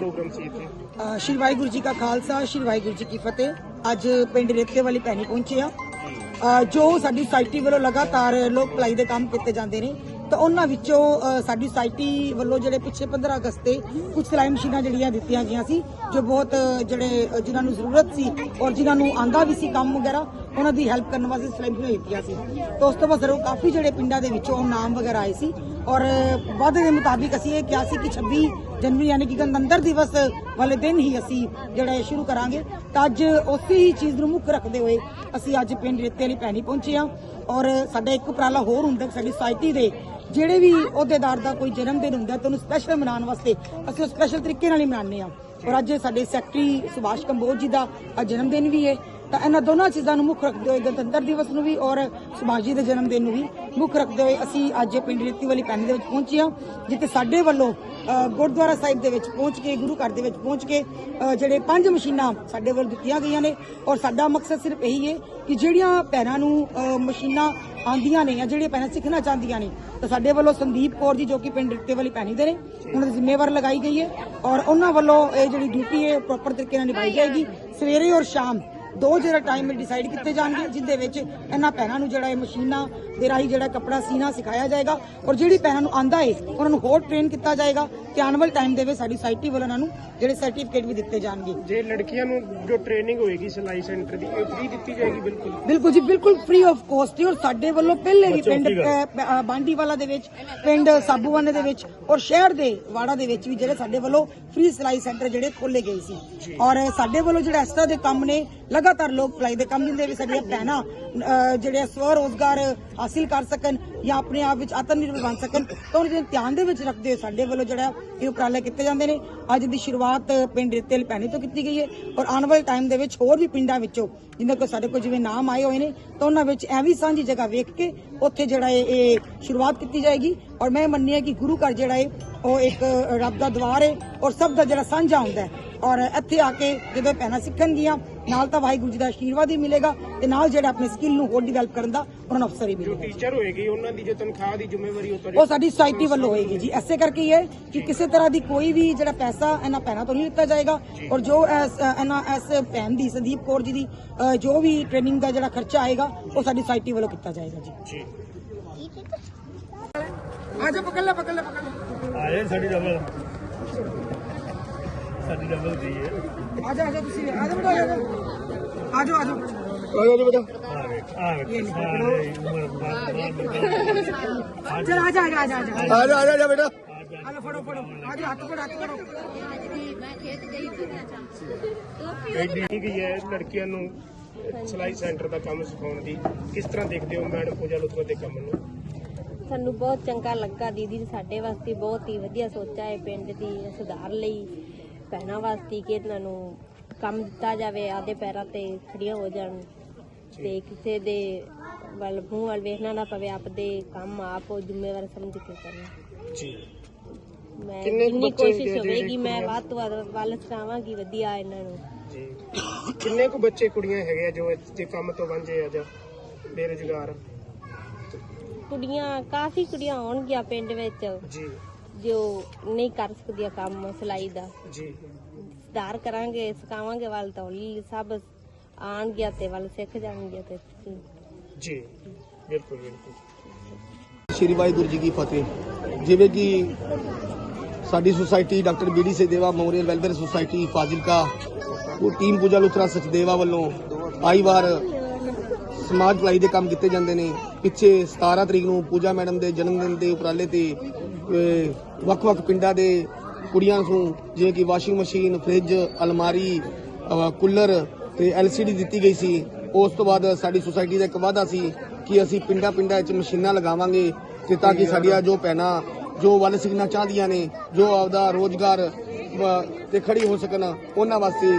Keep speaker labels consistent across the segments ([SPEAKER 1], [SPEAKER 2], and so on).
[SPEAKER 1] Programme ਸੀ ਇੱਥੇ?
[SPEAKER 2] ਅ, ਸ਼੍ਰੀ ਵਾਹਿਗੁਰੂ ਜੀ ਕਾ ਖਾਲਸਾ ਸ਼੍ਰੀ ਵਾਹਿਗੁਰੂ ਜੀ ਕੀ ਫਤਿਹ। ਅੱਜ ਪਿੰਡ ਰੇਤੇ ਵਾਲੀ ਭੈਣੀ ਪਹੁੰਚੇ ਆ। ਅ, ਜੋ ਸਾਡੀ ਸੁਸਾਇਟੀ ਵੱਲੋਂ ਲਗਾਤਾਰ ਲੋਕ ਭਲਾਈ ਦੇ ਕੰਮ ਕੀਤੇ ਜਾਂਦੇ ਨੇ ਤਾਂ ਉਹਨਾਂ ਵਿੱਚੋਂ ਅ, ਸਾਡੀ ਸੁਸਾਇਟੀ ਵੱਲੋਂ ਜਿਹੜੇ ਪਿੱਛੇ 15 ਅਗਸਤ ਤੇ ਕੁਝ ਸਿਲਾਈ ਮਸ਼ੀਨਾਂ ਜਿਹੜੀਆਂ ਦਿੱਤੀਆਂ ਗਈਆਂ ਸੀ ਜੋ ਬਹੁਤ ਅ, ਜਿਹੜੇ ਅ, ਜਿਨ੍ਹਾਂ ਨੂੰ ਜ਼ਰੂਰਤ ਸੀ ਔਰ ਜਿਨ੍ਹਾਂ ਨੂੰ ਆਂਦਾ ਵੀ ਸੀ ਕੰਮ ਵਗੈਰਾ ਉਹਨਾਂ ਦੀ ਹੈਲਪ ਕਰਨ ਵਾਸਤੇ ਸਿਲਾਈ ਮਸ਼ੀਨਾਂ ਦਿੱਤੀਆਂ ਸੀ। ਤਾਂ ਉਸ ਤੋਂ ਬਾਅਦ ਸਰੋਂ ਕਾਫੀ ਜਿਹੜੇ ਪਿੰਡਾਂ ਦੇ ਵਿੱਚੋਂ ਨਾਮ ਵਗੈਰਾ ਆਏ ਸੀ ਔਰ ਵਾਅਦੇ ਦੇ ਮੁਤਾਬਿਕ ਅਸੀਂ ਇਹ ਕਿਹਾ ਸੀ ਕਿ 26 ਜਨਵਰੀ ਯਾਨੀ ਕਿ ਗਣਤੰਤਰ ਦਿਵਸ ਵਾਲੇ ਦਿਨ ਹੀ ਅਸੀਂ ਜਿਹੜਾ ਇਹ ਸ਼ੁਰੂ ਕਰਾਂਗੇ। ਤਾਂ ਅੱਜ ਉਸੇ ਹੀ ਚੀਜ਼ ਨੂੰ ਮੁੱਖ ਰੱਖਦੇ ਹੋਏ ਅਸੀਂ ਅੱਜ ਪਿੰਡ ਰੇਤੇ ਵਾਲੀ ਭੈਣੀ ਪਹੁੰਚੇ ਹਾਂ ਔਰ ਸਾਡਾ ਇੱਕ ਉਪਰਾਲਾ ਹੋਰ ਹੁੰਦਾ ਸਾਡੀ ਸੁਸਾਇਟੀ ਦੇ ਜਿਹੜੇ ਵੀ ਅਹੁਦੇਦਾਰ ਦਾ ਕੋਈ ਜਨਮ ਦਿਨ ਹੁੰਦਾ ਤਾਂ ਉਹਨੂੰ ਸਪੈਸ਼ਲ ਮਨਾਉਣ ਵਾਸਤੇ ਅਸੀਂ ਉਹ ਸਪੈਸ਼ਲ ਤਰੀਕੇ ਨਾਲ ਹੀ ਮਨਾਉਂਦੇ ਹਾਂ। ਔਰ ਅੱਜ ਸਾਡੇ ਸੈਕਟਰੀ ਸੁਭਾਸ਼ ਕੰਬੋਜ ਜੀ ਦਾ ਅੱਜ ਜਨਮ ਦਿਨ ਵੀ ਹੈ। ਤਾਂ ਇਹਨਾਂ ਦੋਨਾਂ ਚੀਜ਼ਾਂ ਨੂੰ ਮੁੱਖ ਰੱਖਦੇ ਹੋਏ ਗਣਤੰਤਰ ਦਿਵਸ ਨੂੰ ਵੀ ਔਰ ਸੁਭਾਸ਼ ਜੀ ਦੇ ਜਨਮ ਦਿਨ ਨੂੰ ਵੀ ਮੁੱਖ ਰੱਖਦੇ ਹੋਏ ਅਸੀਂ ਅੱਜ ਪਿੰਡ ਰੀਤੀ ਵਾਲੀ ਪੈਣੀ ਦੇ ਵਿੱਚ ਪਹੁੰਚੇ ਹਾਂ, ਜਿੱਥੇ ਸਾਡੇ ਵੱਲੋਂ ਗੁਰਦੁਆਰਾ ਸਾਹਿਬ ਦੇ ਵਿੱਚ ਪਹੁੰਚ ਕੇ, ਗੁਰੂ ਘਰ ਦੇ ਵਿੱਚ ਪਹੁੰਚ ਕੇ ਜਿਹੜੇ ਪੰਜ ਮਸ਼ੀਨਾਂ ਸਾਡੇ ਵੱਲ ਦਿੱਤੀਆਂ ਗਈਆਂ ਨੇ ਔਰ ਸਾਡਾ ਮਕਸਦ ਸਿਰਫ ਇਹੀ ਹੈ ਕਿ ਜਿਹੜੀਆਂ ਭੈਣਾਂ ਨੂੰ ਮਸ਼ੀਨਾਂ ਆਂਦੀਆਂ ਨੇ ਜਾਂ ਜਿਹੜੀਆਂ ਭੈਣਾਂ ਸਿੱਖਣਾ ਚਾਹੁੰਦੀਆਂ ਨੇ, ਤਾਂ ਸਾਡੇ ਵੱਲੋਂ ਸੰਦੀਪ ਕੌਰ ਜੀ ਜੋ ਕਿ ਪਿੰਡ ਰਿੱਤੇ ਵਾਲੀ ਭੈਣੀ ਦੇ ਨੇ, ਉਹਨਾਂ ਦੀ ਜ਼ਿੰਮੇਵਾਰ ਲਗਾਈ ਗਈ ਹੈ ਔਰ ਉਹਨਾਂ ਵੱਲੋਂ ਇਹ ਜਿਹੜੀ ਡਿਊਟੀ ਹੈ ਪ੍ਰੋਪਰ ਤਰੀਕੇ ਨਾਲ ਨਿਭਾਈ ਜਾਏਗੀ। ਸਵੇਰੇ ਔਰ ਸ਼ਾਮ ਦੋ ਜਿਹੜਾ ਟਾਈਮ ਡਿਸਾਈਡ ਕੀਤੇ ਜਾਣਗੇ ਜਿੰਦੇ ਵਿੱਚ ਇਹਨਾਂ ਭੈਣਾਂ ਨੂੰ ਜਿਹੜਾ ਇਹ ਮਸ਼ੀਨਾਂ ਦੇ ਰਾਹੀਂ ਜਿਹੜਾ ਕੱਪੜਾ ਸੀਨਾ ਸਿਖਾਇਆ ਜਾਏਗਾ ਔਰ ਜਿਹੜੀ ਭੈਣਾਂ ਨੂੰ ਆਂਦਾ ਹੈ ਉਹਨਾਂ ਨੂੰ ਹੋਰ ਟ੍ਰੇਨ ਕੀਤਾ ਜਾਏਗਾ। ਤੇ ਆਉਣ ਵਾਲੇ ਟਾਈਮ ਦੇ ਵਿੱਚ ਸਾਡੀ ਸੁਸਾਇਟੀ ਵੱਲੋਂ ਉਹਨਾਂ ਨੂੰ ਜਿਹੜੇ ਸਰਟੀਫਿਕੇਟ ਵੀ ਦਿੱਤੇ ਜਾਣਗੇ।
[SPEAKER 1] ਜੇ ਲੜਕੀਆਂ ਨੂੰ ਜੋ ਟ੍ਰੇਨਿੰਗ ਹੋਏਗੀ ਸਿਲਾਈ ਸੈਂਟਰ ਦੀ ਇਹ ਫ੍ਰੀ ਦਿੱਤੀ ਜਾਏਗੀ ਬਿਲਕੁਲ?
[SPEAKER 2] ਬਿਲਕੁਲ ਜੀ ਬਿਲਕੁਲ ਫ੍ਰੀ ਆਫ ਕੋਸਟ ਔਰ ਸਾਡੇ ਵੱਲੋਂ ਪਹਿਲੇ ਵੀ ਪਿੰਡ ਬਾਂਡੀਵਾਲਾ ਦੇ ਵਿੱਚ ਪਿੰਡ ਸਾਬੂਵਾਨੇ ਦੇ ਵਿੱਚ ਔਰ ਸ਼ਹਿਰ ਦੇ ਵਾੜਾ ਦੇ ਵਿੱਚ ਵੀ ਜਿਹੜੇ ਸਾਡੇ ਵੱਲੋਂ ਫ੍ਰੀ ਸਿਲਾਈ ਸੈਂਟਰ ਜਿਹੜੇ ਖੋਲੇ ਗਏ ਸੀ। ਔਰ ਸਾਡੇ ਵੱਲੋਂ ਜਿਹੜਾ ਇਸ ਤਰ੍ਹਾਂ ਦੇ ਕੰਮ ਨੇ ਲਗਾਤਾਰ ਲੋਕ ਭਲਾਈ ਦੇ ਕੰਮ ਜਿੰਦੇ ਵੀ ਸਾਡੀਆਂ ਭੈਣਾਂ ਜਿਹੜੇ ਸਵ ਰੋਜ਼ਗਾਰ ਹਾਸਿਲ ਕਰ ਸਕਣ ਜਾਂ ਆਪਣੇ ਆਪ ਵਿੱਚ ਆਤਮ ਨਿਰਭਰ ਬਣ ਸਕਣ, ਤਾਂ ਉਹਨਾਂ ਦੇ ਧਿਆਨ ਦੇ ਵਿੱਚ ਰੱਖਦੇ ਹੋਏ ਸਾਡੇ ਵੱਲੋਂ ਜਿਹੜਾ ਇਹ ਉਪਰਾਲੇ ਕੀਤੇ ਜਾਂਦੇ ਨੇ। ਅੱਜ ਦੀ ਸ਼ੁਰੂਆਤ ਪਿੰਡ ਰੇਤੇਲ ਪੈਣੀ ਤੋਂ ਕੀਤੀ ਗਈ ਹੈ ਔਰ ਆਉਣ ਵਾਲੇ ਟਾਈਮ ਦੇ ਵਿੱਚ ਹੋਰ ਵੀ ਪਿੰਡਾਂ ਵਿੱਚੋਂ ਜਿਨ੍ਹਾਂ ਕੋਲ ਸਾਡੇ ਕੋਲ ਜਿਵੇਂ ਨਾਮ ਆਏ ਹੋਏ ਨੇ, ਤਾਂ ਉਹਨਾਂ ਵਿੱਚ ਐਵੇਂ ਸਾਂਝੀ ਜਗ੍ਹਾ ਵੇਖ ਕੇ ਉੱਥੇ ਜਿਹੜਾ ਇਹ ਇਹ ਸ਼ੁਰੂਆਤ ਕੀਤੀ ਜਾਏਗੀ। ਔਰ ਮੈਂ ਮੰਨਿਆ ਕਿ ਗੁਰੂ ਘਰ ਜਿਹੜਾ ਹੈ ਉਹ ਇੱਕ ਰੱਬ ਦਾ ਦਵਾਰ ਹੈ ਔਰ ਸਭ ਦਾ ਜਿਹੜਾ ਸਾਂਝਾ ਹੁੰਦਾ ਹੈ। ਔਰ ਇੱਥੇ ਆ ਕੇ ਜਦੋਂ ਪੈਣਾ ਸਿੱਖਣਗੀਆਂ ਨਾਲ ਤਾਂ ਵਾਹਿਗੁਰੂ ਜੀ ਦਾ ਆਸ਼ੀਰਵਾਦ ਹੀ ਮਿਲੇਗਾ ਤੇ ਨਾਲ ਜਿਹੜਾ ਆਪਣੇ ਸਕਿੱਲ ਨੂੰ ਹੋਰ ਡਿਵੈਲਪ ਕਰਨ ਦਾ ਉਹਨਾਂ ਨੂੰ ਅਵਸਰ ਹੀ
[SPEAKER 1] ਜੋ
[SPEAKER 2] ਮਿਲੇਗਾ
[SPEAKER 1] ਟੀਚਰ ਹੋਏਗੀ ਉਹਨਾਂ ਦੀ ਜੋ ਤਨਖਾਹ ਦੀ ਜ਼ਿੰਮੇਵਾਰੀ ਉਹ
[SPEAKER 2] ਸਾਡੀ ਸੁਸਾਇਟੀ ਵੱਲੋਂ ਹੋਏਗੀ ਜੀ। ਐਸੇ ਕਰਕੇ ਹੀ ਹੈ ਕਿ ਕਿਸੇ ਤਰ੍ਹਾਂ ਦੀ ਕੋਈ ਵੀ ਜਿਹੜਾ ਪੈਸਾ ਇਹਨਾਂ ਭੈਣਾਂ ਤੋਂ ਨਹੀਂ ਲਿੱਤਾ ਜਾਏਗਾ ਔਰ ਜੋ ਇਸ ਇਹਨਾਂ ਇਸ ਭੈਣ ਦੀ ਸੰਦੀਪ ਕੌਰ ਜੀ ਦੀ ਜੋ ਵੀ ਟ੍ਰੇਨਿੰਗ ਦਾ ਜਿਹੜਾ ਖਰਚਾ ਆਏਗਾ ਉਹ ਸਾਡੀ ਸੁਸਾਇਟੀ ਵੱਲੋਂ ਕੀਤਾ ਜਾਏਗਾ ਜੀ।
[SPEAKER 1] ਜੀ।
[SPEAKER 2] ਆ ਜਾ ਪਕੜ ਲੈ ਪਕੜ ਲੈ ਪਕੜ ਲੈ
[SPEAKER 3] ਆਏ ਸਾਡੀ ਡਬਲ ਸਾਡੀ ਡਬਲ ਦੀ ਹੈ।
[SPEAKER 2] ਆ ਜਾ ਆ ਜਾ ਤੁਸੀਂ। ਆ ਜਾ ਬੇਟਾ ਆ ਜਾ ਆ ਜਾ ਆ ਜਾ
[SPEAKER 3] ਆ ਵੇ ਆ ਵੇ ਸਾਰੇ ਉਮਰ ਬਾਦ ਬਾਦ
[SPEAKER 2] ਚਲ ਆ ਜਾ ਆ ਜਾ ਆ ਜਾ ਆ ਜਾ।
[SPEAKER 4] ਆ ਜਾ ਆ ਜਾ, ਆ ਜਾ ਬੇਟਾ।
[SPEAKER 2] ਆ ਲੈ ਫੜੋ ਫੜੋ। ਆ ਜਾ ਹੱਥ ਫੜੋ ਹੱਥ ਫੜੋ।
[SPEAKER 1] ਠੀਕ ਹੀ ਹੈ ਲੜਕੀਆਂ ਨੂੰ ਸਿਲਾਈ ਸੈਂਟਰ ਦਾ ਕੰਮ ਸਿਖਾਉਣ ਦੀ। ਕਿਸ ਤਰ੍ਹਾਂ ਦੇਖਦੇ ਹੋ ਮੈਡਮ ਪੂਜਾ ਲੁਤਰਾ ਦੇ ਕੰਮ ਨੂੰ?
[SPEAKER 5] ਸਾਨੂੰ ਬਹੁਤ ਚੰਗਾ ਲੱਗਾ ਦੀਦੀ ਨੇ ਸਾਡੇ ਵਾਸਤੇ। ਬਹੁਤ ਹੀ ਵਧੀਆ ਸੋਚਿਆ ਹੈ ਪਿੰਡ ਦੀ ਸੁਧਾਰ ਲਈ। ਭੈਣਾਂ ਵਾਸਤੇ ਕਿ ਇਹਨਾਂ ਨੂੰ ਕੰਮ ਦਿੱਤਾ ਜਾਵੇ ਆਦੇ ਪੈਰਾਂ ਤੇ ਖੜੀਆਂ ਹੋ ਜਾਣ ਤੇ ਕਿਸੇ ਦੇ ਵੱਲ ਮੂੰਹ ਵੱਲ ਵੇਖਣਾ ਨਾ ਪਵੇ ਆਪਦੇ ਕੰਮ ਆਪ ਉਹ ਜ਼ਿੰਮੇਵਾਰ ਸਮਝ ਕੇ ਕਰਨ।
[SPEAKER 1] ਜੀ।
[SPEAKER 5] ਮੈਂ
[SPEAKER 1] ਕਿੰਨੇ
[SPEAKER 5] ਕੋਸ਼ਿਸ਼ ਹੋਵੇਗੀ ਮੈਂ ਵੱਧ ਤੋਂ ਵੱਧ ਵੱਲ ਸਿਖਾਵਾਂਗੀ ਵਧੀਆ ਇਹਨਾਂ ਨੂੰ।
[SPEAKER 1] ਜੀ। ਕਿੰਨੇ ਕੁ ਬੱਚੇ ਕੁੜੀਆਂ ਹੈਗੇ ਆ ਜੋ ਦੇ ਕੰਮ ਤੋਂ ਵਾਂਝੇ ਆ ਜਾਂ ਬੇਰੁਜ਼ਗਾਰ?
[SPEAKER 5] ਕੁੜੀਆਂ ਕਾਫੀ ਕੁੜੀਆਂ ਹੋਣਗੀਆਂ ਪਿੰਡ ਵਿੱਚ।
[SPEAKER 1] ਜੀ।
[SPEAKER 5] ਜੋ ਨਹੀਂ ਕਰ ਸਕਦੀਆਂ ਕੰਮ ਸਿਲਾਈ ਦਾ।
[SPEAKER 1] ਜੀ।
[SPEAKER 5] ਸੁਧਾਰ ਕਰਾਂਗੇ ਸਿਖਾਵਾਂਗੇ ਵੱਲ ਤਾਂ ਹੌਲੀ ਸਭ ਆਣਗੇ ਤੇ ਵੱਲ ਸਿੱਖ ਜਾਣਗੇ ਤੇ
[SPEAKER 1] ਜੀ ਬਿਲਕੁਲ ਬਿਲਕੁਲ।
[SPEAKER 4] ਸ਼੍ਰੀ ਵਾਹਿਗੁਰੂ ਜੀ ਕੀ ਫਤਿਹ। ਜਿਵੇਂ ਕਿ ਸਾਡੀ society doctor BD Sedeva memorial welfare society Fazilka ਉਹ ਟੀਮ ਪੂਜਾ ਲੁਤਰਾ ਸਚਦੇਵਾ ਵੱਲੋਂ ਆਈ ਵਾਰ ਸਮਾਜ ਭਲਾਈ ਦੇ ਕੰਮ ਕੀਤੇ ਜਾਂਦੇ ਨੇ। ਪਿੱਛੇ 17 ਤਰੀਕ ਨੂੰ ਪੂਜਾ ਮੈਡਮ ਦੇ ਜਨਮ ਦਿਨ ਦੇ ਉਪਰਾਲੇ ਤੇ ਵੱਖ-ਵੱਖ ਪਿੰਡਾਂ ਦੇ ਕੁੜੀਆਂ ਨੂੰ ਜਿਵੇਂ ਕਿ ਵਾਸ਼ਿੰਗ ਮਸ਼ੀਨ ਫ੍ਰਿਜ ਅਲਮਾਰੀ ਕੂਲਰ ਤੇ ਐਲਸੀਡੀ ਦਿੱਤੀ ਗਈ ਸੀ। ਉਸ ਤੋਂ ਬਾਅਦ ਸਾਡੀ ਸੁਸਾਇਟੀ ਦਾ ਇੱਕ ਵਾਅਦਾ ਸੀ ਕਿ ਅਸੀਂ ਪਿੰਡਾਂ-ਪਿੰਡਾਂ ਵਿੱਚ ਮਸ਼ੀਨਾਂ ਲਗਾਵਾਂਗੇ ਤੇ ਤਾਂ ਕਿ ਸਾਡੀਆਂ ਜੋ ਭੈਣਾਂ ਜੋ ਵੱਲ ਸਿੱਖਣਾ ਚਾਹੁੰਦੀਆਂ ਨੇ ਜੋ ਆਪਦਾ ਰੋਜ਼ਗਾਰ ਤੇ ਖੜੀ ਹੋ ਸਕਣ ਉਹਨਾਂ ਵਾਸਤੇ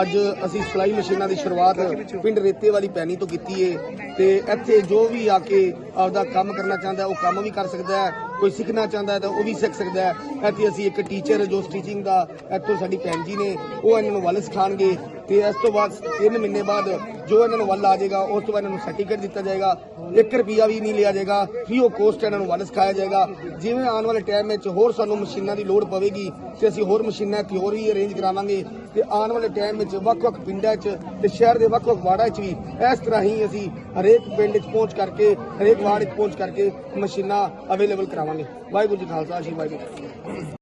[SPEAKER 4] ਅੱਜ ਅਸੀਂ ਸਿਲਾਈ ਮਸ਼ੀਨਾਂ ਦੀ ਸ਼ੁਰੂਆਤ ਪਿੰਡ ਰੇਤੇ ਵਾਲੀ ਪੈਣੀ ਤੋਂ ਕੀਤੀ ਏ। ਤੇ ਇੱਥੇ ਜੋ ਵੀ ਆ ਕੇ ਆਪਦਾ ਕੰਮ ਕਰਨਾ ਚਾਹੁੰਦਾ ਉਹ ਕੰਮ ਵੀ ਕਰ ਸਕਦਾ ਹੈ। ਕੋਈ ਸਿੱਖਣਾ ਚਾਹੁੰਦਾ ਹੈ ਤਾਂ ਉਹ ਵੀ ਸਿੱਖ ਸਕਦਾ ਹੈ। ਇੱਥੇ ਅਸੀਂ ਇੱਕ ਟੀਚਰ ਜੋ ਸਟਿਚਿੰਗ ਦਾ ਇੱਥੋਂ ਸਾਡੀ ਭੈਣ ਜੀ ਨੇ, ਉਹ ਇਹਨਾਂ ਨੂੰ ਵੱਲ ਸਿਖਾਣਗੇ ਤੇ ਇਸ ਤੋਂ ਬਾਅਦ 3 ਮਹੀਨੇ ਬਾਅਦ ਜੋ ਇਹਨਾਂ ਨੂੰ ਵੱਲ ਆ ਜਾਏਗਾ, ਉਸ ਤੋਂ ਬਾਅਦ ਇਹਨਾਂ ਨੂੰ ਸਰਟੀਫਿਕੇਟ ਦਿੱਤਾ ਜਾਏਗਾ। 1 ਰੁਪਿਆ ਵੀ ਨਹੀਂ ਲਿਆ ਜਾਏਗਾ। ਫ੍ਰੀ ਆਫ ਕੋਸਟ ਇਹਨਾਂ ਨੂੰ ਵੱਲ ਸਿਖਾਇਆ ਜਾਏਗਾ। ਜਿਵੇਂ ਆਉਣ ਵਾਲੇ ਟਾਈਮ ਵਿੱਚ ਹੋਰ ਸਾਨੂੰ ਮਸ਼ੀਨਾਂ ਦੀ ਲੋੜ ਪਵੇਗੀ, ਤੇ ਅਸੀਂ ਹੋਰ ਮਸ਼ੀਨਾਂ ਇੱਥੇ ਹੋਰ ਵੀ ਅਰੇਂਜ ਕਰਾਵਾਂਗੇ। ਤੇ ਆਉਣ ਵਾਲੇ ਟਾਈਮ ਵਿੱਚ ਵੱਖ-ਵੱਖ ਪਿੰਡਾਂ 'ਚ ਤੇ ਸ਼ਹਿਰ ਦੇ ਵੱਖ-ਵੱਖ ਵਾਰਡਾਂ 'ਚ ਵੀ ਇਸ ਤਰ੍ਹਾਂ ਹੀ ਅਸੀਂ ਹਰੇਕ ਪਿੰਡ 'ਚ ਪਹੁੰਚ ਕਰਕੇ, ਹਰੇਕ ਵਾਰਡ 'ਚ ਪਹੁੰਚ ਕਰਕੇ ਮਸ਼ੀਨਾਂ ਅਵੇਲੇਬਲ ਕਰਾਵਾਂਗੇ। ਵਾਹਿਗੁਰੂ ਜੀ ਖਾਲਸਾ ਜੀ ਵਾਹਿਗੁਰੂ